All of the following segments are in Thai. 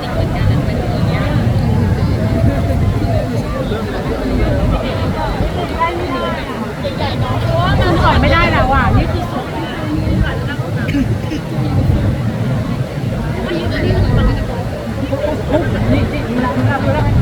ติดเหมือนกันเป็นตัวเนี้ยมันถอยไม่ได้แล้วอะนี่คือสุดนี่นี่นี่รับรับรับอัน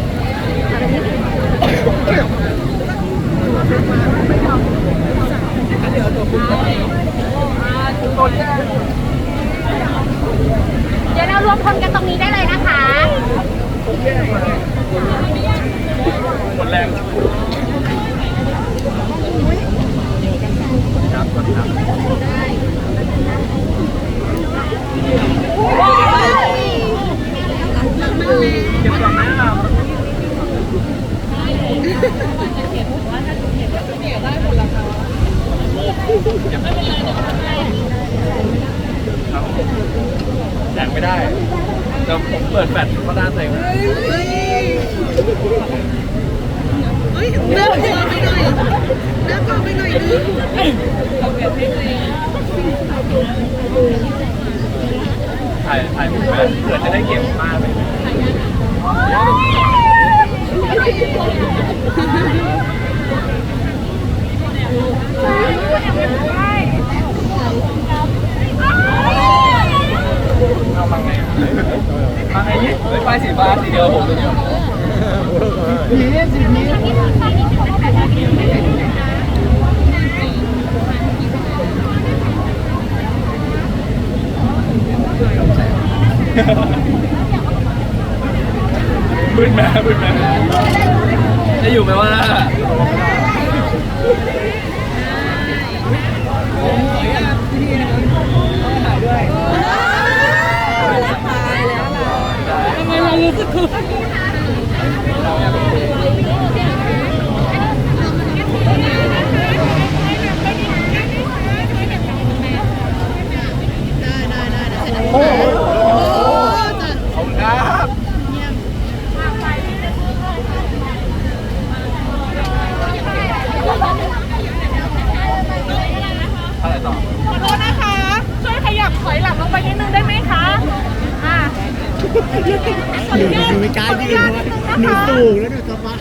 กไม่ได้เดี๋ยวผมเปิดแฟลชก็ด้านเต็มเลือกตัวไปหน่อยเลือกตัวไปหน่อยนึงถ่ายถ่ายผมไว้เผื่อจะได้เก็บมากเลย เอามาไงมาไงเนี่ยเฮ้ยไฟสีฟ้าสีเดียวผมตัวเดียวบึ้นแม่บึ้นแม่จะอยู่ไหมว่า ทำไมเรารู้สึกคือโอ้โห ขอบคุณครับอะไรต่อ ขอโทษนะคะ ช่วยขยับถอยหลังลงไปนิดนึงได้ไหมคะ อ่า หนูหนูไม่กล้ายืนเพราะว่าหนูสูงแล้วหนูสะบัด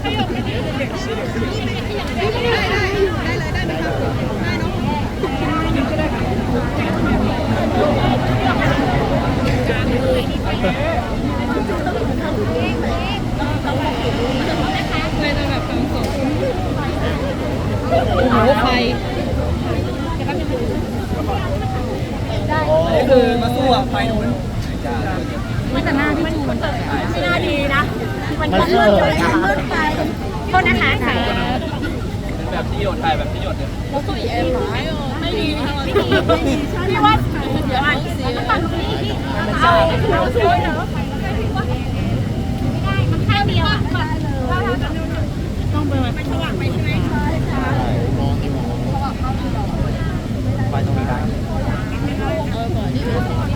โอ้โหไฟนี่คือมาสู้อะไฟนู้น ไม่แต่หน้าที่มันไม่น่าดีนะ มันมันมืเอดอเลยค่ะมืดไปโทษนะคะค่ะแบบที่หยดถ่ายแบบที่หยดเนี่ยแล้วก็อีเอ็มหรอไม่มีไม่ดีไม่ดีพี่ว่าเดี๋ยวอะต้องตัดตรงนี้พี่ข้างเดียวอะต้องไปไหมสว่างไปใช่ไหมมองที่มองไปตรงนี้ได้เอ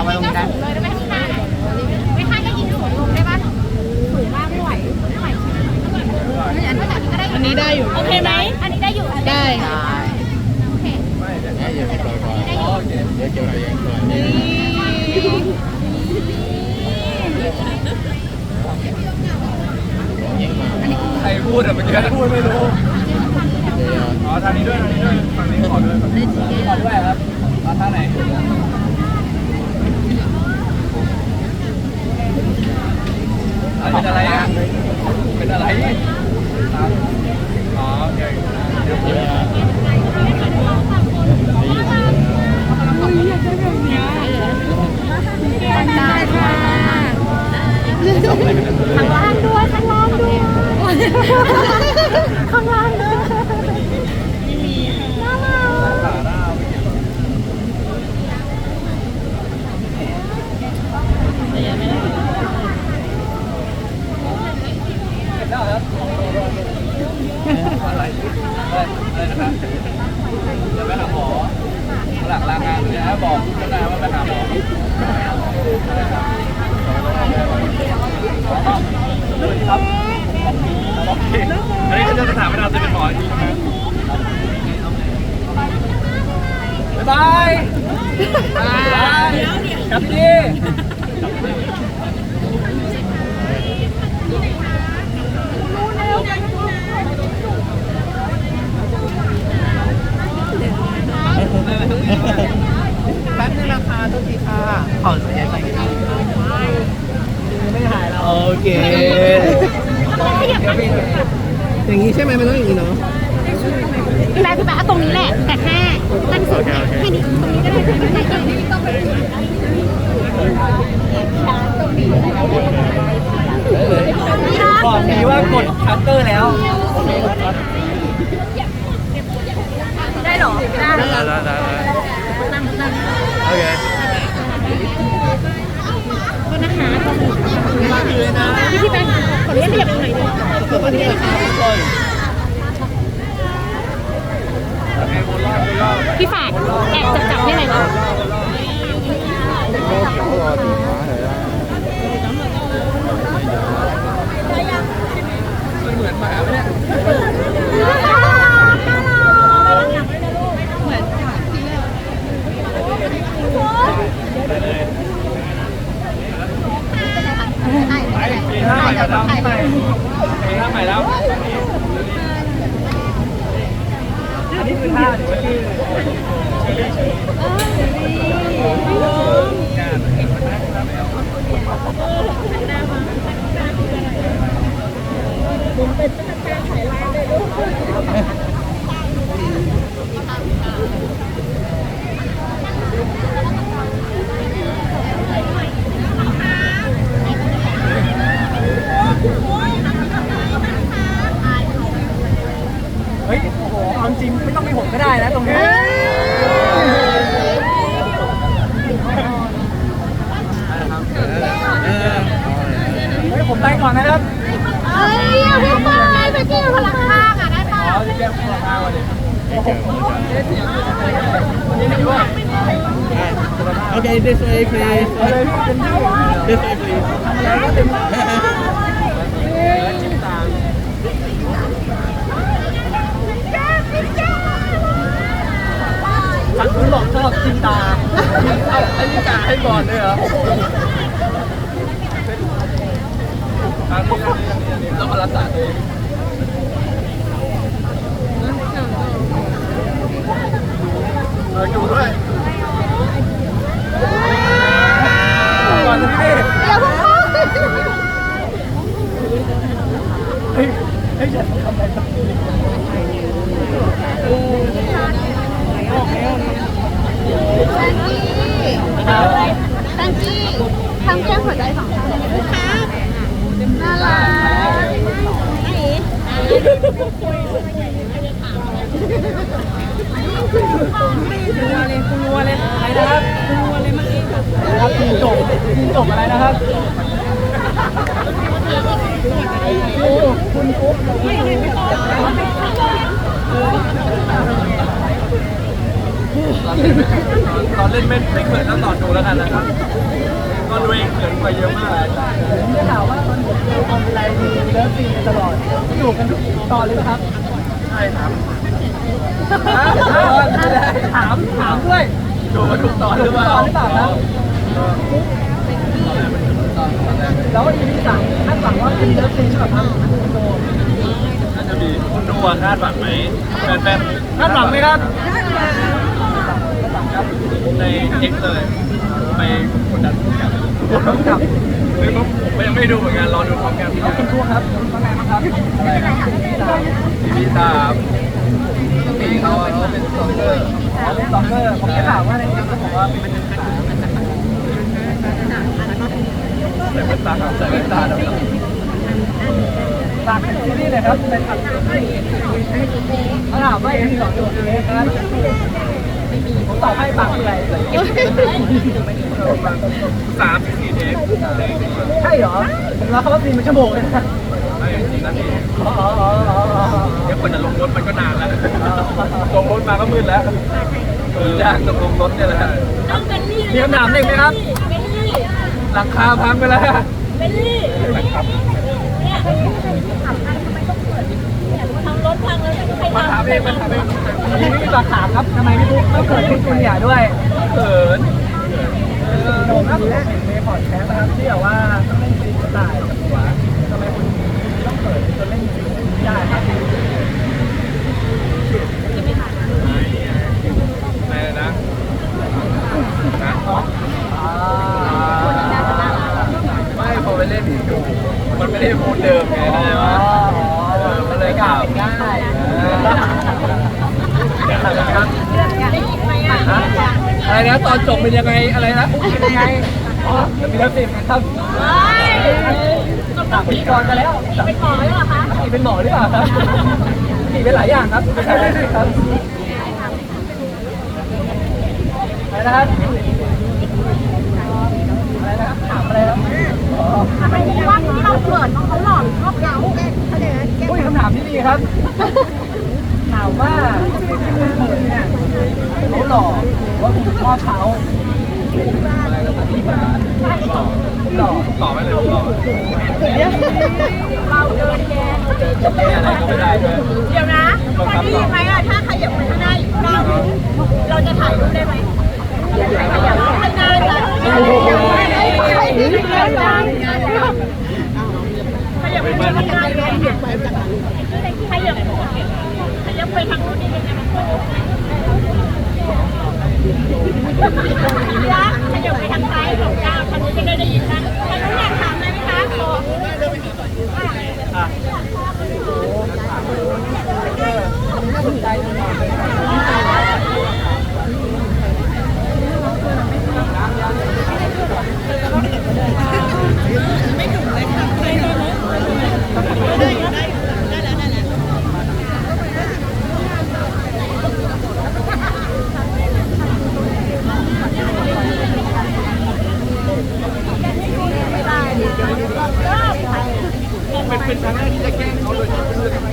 าไปตรงนี้ได้เลยได้ไหมข้างไม่ข้างก็ยิงสูงลงได้ปะสูงมากไม่ไหวไม่ไหวอันนี้ได้อยู่ โอเคไหม อันนี้ได้อยู่ ได้โอเคเนี่ยอย่าไปปล่อยก่อนอ๋อโอเคเดี๋ยวเกี่ยวอะไรยังก่อนนี่ใครพูดอะเมื่อกี้พูดไม่รู้อ๋อทางนี้ด้วยทางนี้ด้วยฝั่งนี้ขอด้วยฝั่งนี้ขอด้วยครับมาทางไหนอะ เป็นอะไรอะเป็นอะไรอ๋อโอเคข้างล่างด้วยข้างล่างด้วยข้างล่างด้วยน่ารัก ขาหน้าเอาไปเก็บเก็บได้แล้วอะไรอะไรนะครับจะไปหาหมอหลังลางานเลยนะบอกคุณนาว่าไปหาหมอครับโอเคอันนี้ก็จะถามว่าเราจะเป็นหมอจริงไหม บ๊ายบายบายครับพี่แป๊บนึงราคาทุกทีค่ะขอเสียใจกันไม่หายแล้วโอเคอย่างนี้ใช่ไหมมันต้องอย่างนี้เนาะพี่แป๊ะพี่แป๊ะเอาตรงนี้แหละ แต่แค่ตั้งสูงแค่นี้ตรงนี้ก็ได้ตรงนี้ก็ได้บอกมีว่ากดคัตเตอร์แล้วได้หรอ ได้ได้ได้ได้โอเค ก็นะคะพี่แป๊ะขออนุญาตขยับตรงไหนอยหนึงพี่ฝากแอบจับจับให้หน่อยนะ มันเหมือนหมาไหมเนี่ย ไปปีห้าใหม่มาทำใหม่ปีห้าใหม่แล้ว อันนี้คือท่าหรือว่าชื่อเชอรี่เชอรี่งานเห็นมันน่าจะแล้ว เฮ้ย โอ้โหเอาจริงไม่ต้องมีผมก็ได้นะตรงนี้เฮ้ย ผมไปก่อนนะครับ เอ้ยอย่าเพิ่งไปไปเกี่ยวพลังข้างอะได้ป่ะ อ๋อจะแก้ข้อข้าววันนี้ Okay, this way, please. This way, please. ฉันคุณบอกชอบจินตาเอาไอ้นี่กาให้ก่อนเลยเหรออันนี้อันนี้อันนี้อันนี้แล้วมารักษาตัวเองเอออยู่ด้วย ก่อนนะพี่อย่าเพิ่งเข้าเฮ้ยเฮ้ยอย่าทำอะไรแบบนี้ตังกี้ทำแค่หัวใจสองข้งครับน่ารักกลัวเลยกลัวเลยอะไรนะครับ นะครับทีมจบทีมจบอะไรนะครับคุณกุ๊กตอนเล่นไม่ไม่เขินต้องตอนดูแล้วกันนะครับตอนดูเองเขินไปเยอะมากเลยผมได้ข่าวว่าตอนผมเจอคนไรมีเลิฟซีนตลอดอยู่กันทุกตอนเลยนะครับใช่ครับถามถามด้วยดูมาทุกตอนหรือเปล่า แล้วอีพีสามคาดหวังว่าจะมีเลิฟซีนกับทางคุณโจน่าจะมีคุณดูอะคาดหวังไหมแฟนๆคาดหวังไหมครับในเอ็กเลยไปกดดันผู้กำกับกับคือผมผมยังไม่ดูเหมือนกันรอดูพร้อมกันแล้วคุณครูครับว่าไงบ้างครับทีวีสามปีเขาอะเขาเป็นสตองเกอร์อ๋อเป็นสองเกอร์ผมจะถามว่าในนี้เขาบอกว่าเป็นนักศึกษา ใส่แว่นตาครับใส่แว่นตาดำฝากซีรีส์เลยครับเป็นขับเขาถามว่าเอ็มสองอยู่ไหมครับผมตอบให้ปากเลยๆสามสี่เทปใช่เหรอแล้วเขาว่าซีมันชั่วโมงเลยนะไม่จริงนะพี่เดี๋ยวคนจะลงรถมันก็นานแล้วลงรถมาก็มืดแล้วเออยากลงรถเนี่ยแหละมีคำถามหนึ่งไหมครับ หลังคาพังไปแล้วทำรถพังแล้วไม่มีใครมาถามเองมาถามเองมีมีฝากถามครับทำไมพี่ปุ๊กต้องเกิดขึ้นจูเนียร์ด้วยเขินเออผมครับเห็นในพอดแคสต์นะครับที่แบบว่าต้องเล่นซีนกระต่ายกับหัวทำไมคุณต้องเกิดจนเล่นซีนไม่ได้ครับ อะไรนะนะ อ่า ไม่พอไปเล่นอีกดูมันไม่ได้พูดเดิมไงเข้าใจปะเออมันเลยกล่าว ได้ ครับอะไรนะตอนจบเป็นยังไงอะไรนะ เป็นยังไง อ๋อจะมีเรื่งซีนครับถามพิธีกรกันแล้วเป็นหมอหรือเปล่าคะผีเป็นหมอหรือเปล่าครับผีเป็นหลายอย่างครับครับไรนะครับอะไรนะครับถามอะไรครับอ๋อ ทำไมที่ว่าที่เราเกิดเพราะเขาหลอกชอบเราเขาเลย อุ้ยคำถามที่ดีครับ ถามว่าที่คุณเขินเนี่ยเขาหลอกหรือว่าคุณชอบเขาหลอก ต่อไปเลยต่อ เราเดินแก อะไรก็ไม่ได้ด้วย เดี๋ยวนะแต่ได้ยินไหมอะถ้าขยับไปข้างหน้าอีกรอบเราจะถ่ายรูปได้ไหมขยับข้างหน้าจะขยับไปข้างหน้าได้ไหมขยับไปทางนู้นนิดนึงนะ ยักขยับไปทางซ้ายของก้าวทานนี้จะได้ได้ยินนะทางนู้นอยากถามอะไรไหมคะขอ เป็นเป็นครั้งแรกที่จะแกล้งเขาโดยที่ไม่รู้จะทำไม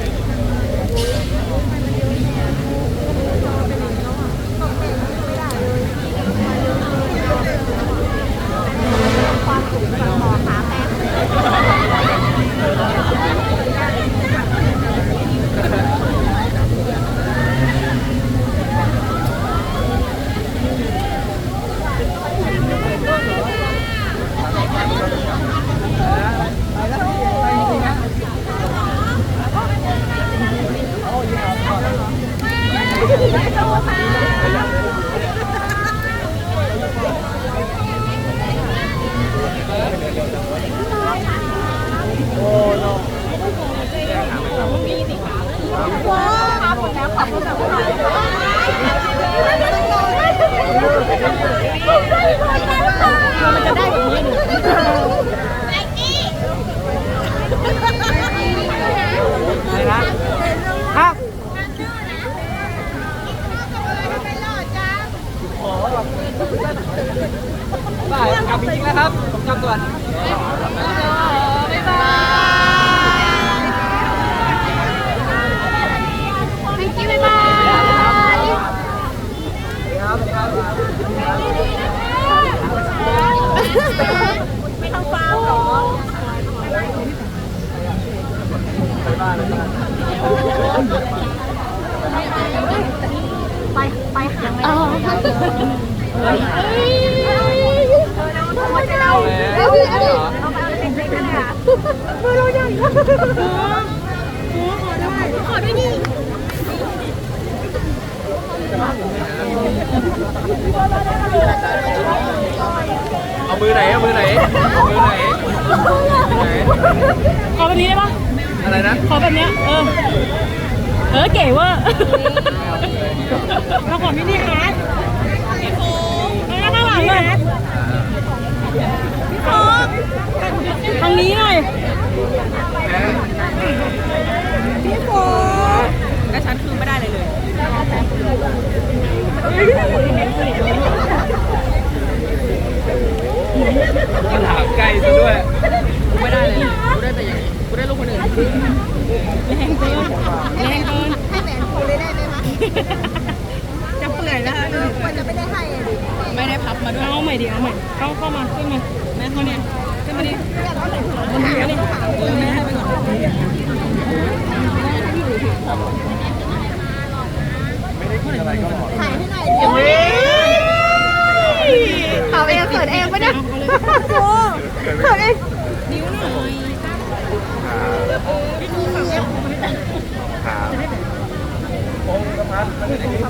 ไปแล้วไปจริงๆนะ บายกลับ จริงแล้วครับ ผมกลับก่อนบ๊ายบาย Thank you บ๊ายบายครับสวัสดีครับ ไม่ต้องฟังหรอ ไปไปหาอ๋อเฮ้ยมาเจ้าเอาไปเอาไปเอาเด็กๆกันเลยอะมือเราใหญ่ขอได้ขอด้วยดิ เอามือไหนเอามือไหนเอามือไหนมือไหน ขอแบบนี้ได้ปะอะไรนะ ขอแบบเนี้ย เออ เออเก๋เวอร์ เราขอมินิฮาร์ดพี่โฟงข้างหลังเลยพี่โฟงทางนี้หน่อย พี่โฟงและฉันคือไม่ได้เลยเลย มันถามใกล้ซะด้วย ไม่ได้เลย กูได้แต่อย่างนี้ กูได้ลูกคนอื่น แรงเกิน แรงเกิน ให้แหวนคูเลยได้ไหมคะ จะเปื่อยแล้ว ควรจะไม่ได้ให้ดิ ไม่ได้พับมาด้วยเอาใหม่ดิเอาใหม่เข้าเข้ามาขึ้นมาแม่เขาเนี่ยขึ้นมาดิมันดีนี่เออแม่ให้ไปก่อน ถ่ายให้หน่อยเดี๋ยวเขาเองเขินเองปะเนี่ยโอ้เขินเองนิ้วหน่อย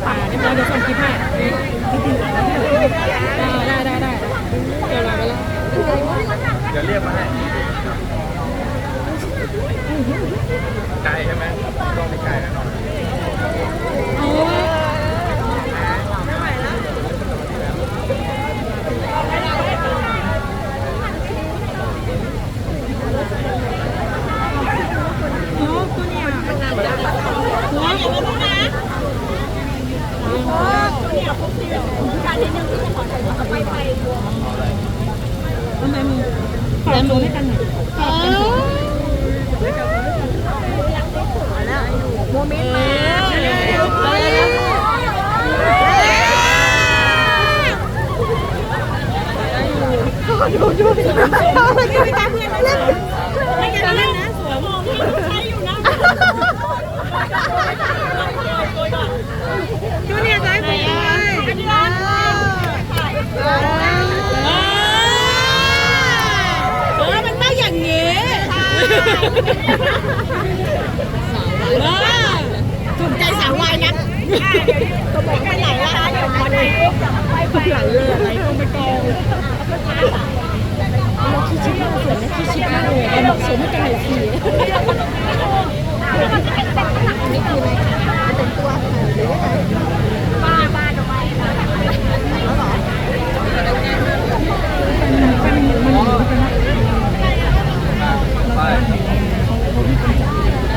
ป่าเดี๋ยวเราเดี๋ยวส่งคลิปให้ได้ได้ได้เดี๋ยวเราไปแล้วเดี๋ยวเรียกมาให้ไกลใช่ไหมต้องไม่ไกลนะนอนต้อง ใช้มือขอมือให้กันหน่อยโมเมนต์มาดูดูไม่ตามเพื่อนเลยไม่กันเล่นนะสวยมองที่ใช้อยู่นะดูเนี่ยใจผมเลยเออมันต้องอย่างนี้ ถูกใจสาววายนักก็บอกไปไหนล่ะเดี๋ยวขอถ่ายรูปไปไปหลังเลยอะไรก็ไม่กองเราคิดชิบมากสวยนะคิดชิบมากเลยเอาบอกสวยให้กันหน่อยสิ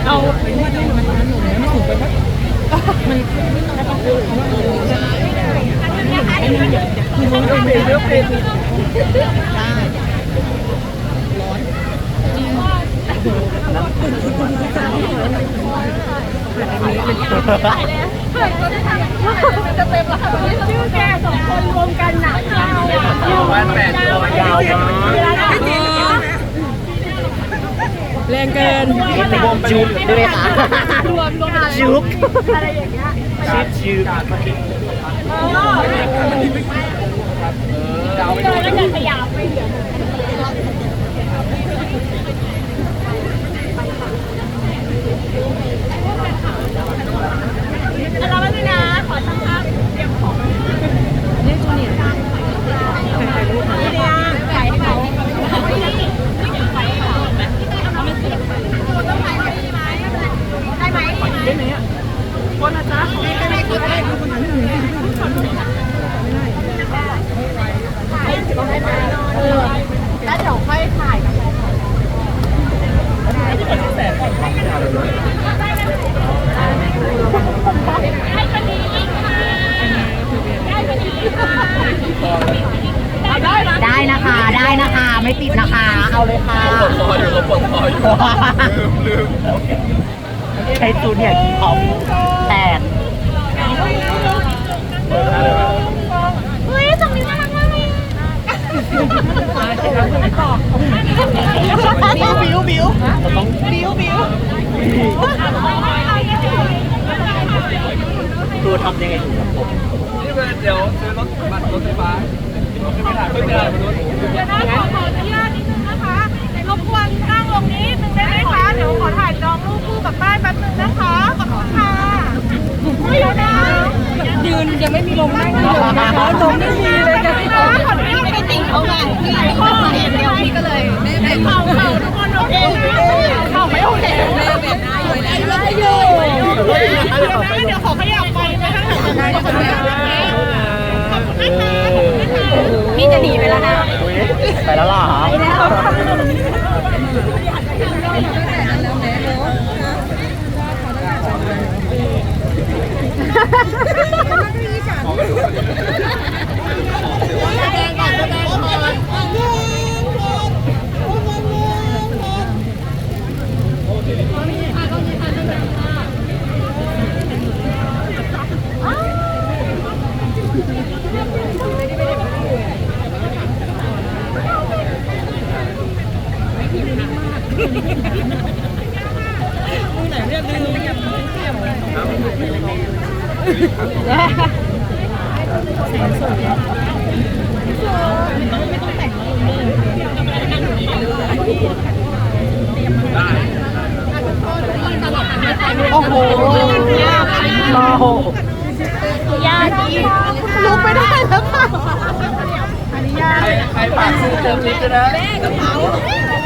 เอาประมาณแปดตัวยาวมาก รงเกินจุ๊บด้วยค่ะรวมรวมจุ๊บอะไรอย่างเงี้ยชิดจุ๊บแล้วจะขยับไปเหลือเราไม่ได้นะขอช่างภาพเตรียมของนี่จูเนียร์ถ่ายรูปถ่ายรูปถ่ายให้เขาถ่ายให้เขาเอาไม่เสียบต้องถ่ายให้ไหมได้ไหมได้ไหมอะคนนะจ๊ะได้ไหมได้ไหม ไม่ติดนะคะ เอาเลยค่ะ ปวดคออยู่เขาปวดคออยู่ลืมลืม ใช้จูเนียร์คีพอปแตก เฮ้ยตรงนี้น่ารักมากเลย บิวบิวบิวต้องบิวบิว ตัวทำยังไงถึงกับผมนี่เป็นเดี๋ยวซื้อรถบัตรรถไฟฟ้าไม่ได้ขึ้นไม่ได้บนรถเดี๋ยวนะขอขออนุญาตนิดนึงนะคะรบกวนนั่งลงนี้นึงได้ไหมคะเดี๋ยวขอถ่ายจองรูปคู่กับบ้านแป๊บนึงนะคะขอบคุณค่ะไม่ได้นะยืนยังไม่มีลมนั่งยืนนะคะลมไม่มีเลยกันขออนุญาตไปติ่งเขาไงพี่เขามาเองเดียวพี่ก็เลยเข่าเข่าทุกคนโอเคเข่าไม่โอเคแม่แบบได้อยู่ได้อยู่ เดี๋ยวขอขยับไปไปข้างหลังขอบคุณนะคะขอบคุณนะคะนี่จะหนีไปแล้วนะไปแล้ว เหรอโอ้โหโอ้โหยาดีลุกไม่ได้แล้วค่ะใครใครปากซื้อเติมลิฟต์ด้วยนะกระเป๋า